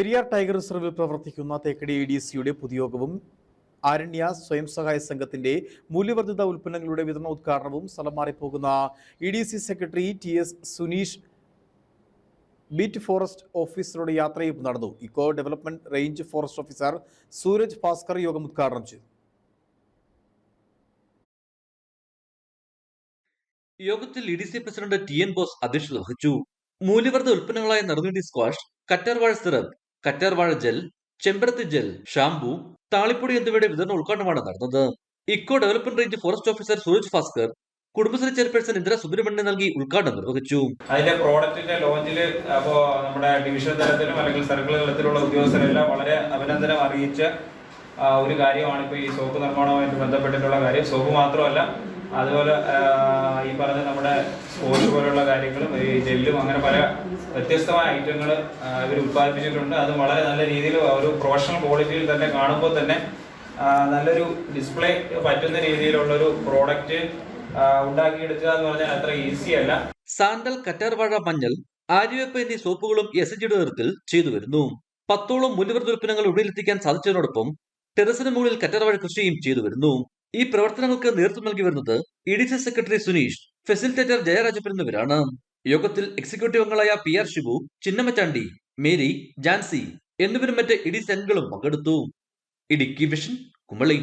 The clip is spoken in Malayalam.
പെരിയാർ ടൈഗർ റിസർവിൽ പ്രവർത്തിക്കുന്ന തേക്കടി എ ഡി സിയുടെ പൊതുയോഗവും ആരണ്യ സ്വയം സഹായ സംഘത്തിന്റെ മൂല്യവർദ്ധിത ഉൽപ്പന്നങ്ങളുടെ വിതരണ ഉദ്ഘാടനവും സ്ഥലം മാറിപ്പോകുന്ന E D C secretary T S Suneesh beat forest ഓഫീസറുടെ യാത്രയും നടന്നു. Eco development range forest officer Sooraj Bhaskar യോഗം ഉദ്ഘാടനം ചെയ്തു. യോഗത്തിൽ E D C president T N Bose അധ്യക്ഷത വഹിച്ചു. മൂല്യവർദ്ധ ഉൽപ്പന്നങ്ങളായ നറുനീട്ടി സ്ക്വാഷ് കറ്റർവാഴ് സിറപ്പ് കറ്റാർവാഴ ജെൽ ചെമ്പരത്തി ജെൽ ഷാംപൂ താളിപ്പൊടി എന്നിവയുടെ വിതരണ ഉദ്ഘാടനമാണ് നടന്നത്. Eco development range forest officer Sooraj Bhaskar Kudumbashree chairperson Indira Subramanian നൽകി ഉദ്ഘാടനം നിർവഹിച്ചു. അതിന്റെ പ്രോഡക്റ്റിന്റെ ലോഞ്ചിൽ അപ്പോ നമ്മുടെ ഡിവിഷൻ തലത്തിലും അല്ലെങ്കിൽ സർക്കിൾ തലത്തിലുള്ള ഉദ്യോഗസ്ഥരെല്ലാം വളരെ അഭിനന്ദനം അറിയിച്ച ഒരു കാര്യമാണ് ഇപ്പോൾ ഈ സോപ്പ് നിർമ്മാണവുമായിട്ട് ബന്ധപ്പെട്ടിട്ടുള്ള കാര്യം. സോപ്പ് മാത്രമല്ല അതുപോലെ ഈ പറഞ്ഞ നമ്മുടെ സ്പോർട്സ് പോലുള്ള കാര്യങ്ങളും ഈ ജെല്ലും അങ്ങനെ പല വ്യത്യസ്തമായ ഐറ്റങ്ങൾ ഇവർ ഉത്പാദിപ്പിച്ചിട്ടുണ്ട് അത് വളരെ നല്ല രീതിയിൽ ഒരു പ്രൊഫഷണൽ ക്വാളിറ്റിയിൽ തന്നെ കാണുമ്പോൾ തന്നെ നല്ലൊരു ഡിസ്പ്ലേ പറ്റുന്ന രീതിയിലുള്ളൊരു പ്രോഡക്റ്റ് ഉണ്ടാക്കിയെടുക്കുക എന്ന് പറഞ്ഞാൽ അത്ര ഈസി അല്ല. സാന്തൽ കറ്റാർവാഴ മഞ്ഞൾ ആര്യവെപ്പ് എന്നീ സോപ്പുകളും എസ് ജിയുടെ നേതൃത്വത്തിൽ ചെയ്തു വരുന്നു. പത്തോളം മൂല്യവർദ്ധിത ഉൽപ്പന്നങ്ങൾ ഉള്ളിലെത്തിക്കാൻ സാധിച്ചതിനോടൊപ്പം ടെറസിന് മുകളിൽ കറ്റാർവാഴ കൃഷിയും ചെയ്തു വരുന്നു. ഈ പ്രവർത്തനങ്ങൾക്ക് നേതൃത്വം നൽകി വരുന്നത് E D C secretary Suneesh facilitator Jayarajappan എന്നിവരാണ്. യോഗത്തിൽ എക്സിക്യൂട്ടീവ് അംഗങ്ങളായ P R Shibu ചിന്നമച്ചാണ്ടി Mary Jancy എന്നിവരും മറ്റ് ഇഡിസി അംഗങ്ങളും പങ്കെടുത്തു. ഇടുക്കി വിഷൻ കുമളി.